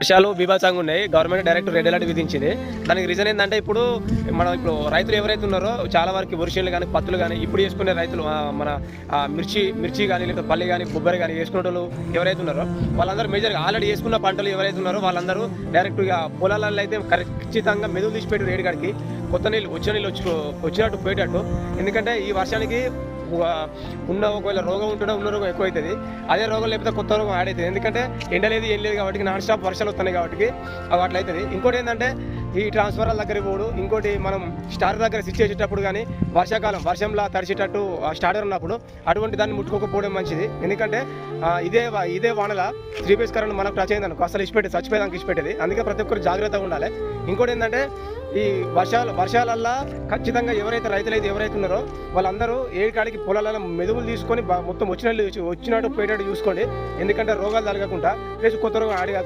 వర్షాలు బీభత్సంగా ఉన్నాయి. గవర్నమెంట్ డైరెక్ట్ రెడ్ అలర్ట్ విధించింది. దానికి రీజన్ ఏంటంటే ఇప్పుడు మనం ఇప్పుడు రైతులు ఎవరైతే ఉన్నారో చాలా వరకు వరుషాలు కానీ పత్తులు కానీ ఇప్పుడు వేసుకునే రైతులు మన మిర్చి మిర్చి కానీ లేకపోతే పల్లి కానీ కొబ్బరి కానీ వేసుకునే వాళ్ళు ఎవరైతే ఉన్నారో వాళ్ళందరూ మేజర్గా ఆల్రెడీ వేసుకున్న పంటలు ఎవరైతే ఉన్నారో వాళ్ళందరూ డైరెక్ట్ ఇక పొలాలలో అయితే ఖచ్చితంగా మెదులు తీసిపెట్టి రేడు కాడికి కొత్త నీళ్ళు వచ్చిన నీళ్ళు వచ్చి వచ్చినట్టు పోయేటట్టు. ఎందుకంటే ఈ వర్షానికి ఉన్న ఒకవేళ రోగం ఉంటుండే ఉన్న రోగం ఎక్కువ అవుతుంది అదే రోగం లేకపోతే కొత్త రోగం యాడ్ అవుతుంది ఎందుకంటే ఎండ లేదు ఏం లేదు కాబట్టి నాన్ స్టాప్ వర్షాలు వస్తున్నాయి కాబట్టి అవి అట్లయితుంది ఇంకోటి ఏంటంటే ఈ ట్రాన్స్ఫర్ల దగ్గర పోడు. ఇంకోటి మనం స్టార్ దగ్గర స్విచ్ చేసేటప్పుడు కానీ వర్షాకాలం వర్షంలా తడిచేటట్టు స్టార్టర్ ఉన్నప్పుడు అటువంటి దాన్ని ముట్టుకోకపోవడం మంచిది. ఎందుకంటే ఇదే వా- ఇదే వానల త్రీ ఫేస్ కరెంట్ మనకు టచ్ అయింది అనుకో. అసలు ఇచ్చిపెట్టి చచ్చిపోయేదానికి ఇచ్చిపెట్టేది. అందుకే ప్రతి ఒక్కరు జాగ్రత్తగా ఉండాలి. ఇంకోటి ఏంటంటే ఈ వర్షాలు వర్షాలల్లా ఖచ్చితంగా ఎవరైతే రైతులైతే ఎవరైతే ఉన్నారో వాళ్ళందరూ ఏడికాడికి పొలాలలో మెదువులు తీసుకొని మొత్తం వచ్చినట్లు వచ్చినట్టు పోయేటట్టు చూసుకోండి. ఎందుకంటే రోగాలు తలగకుండా ప్లస్ కొత్త రోగం ఆడిగా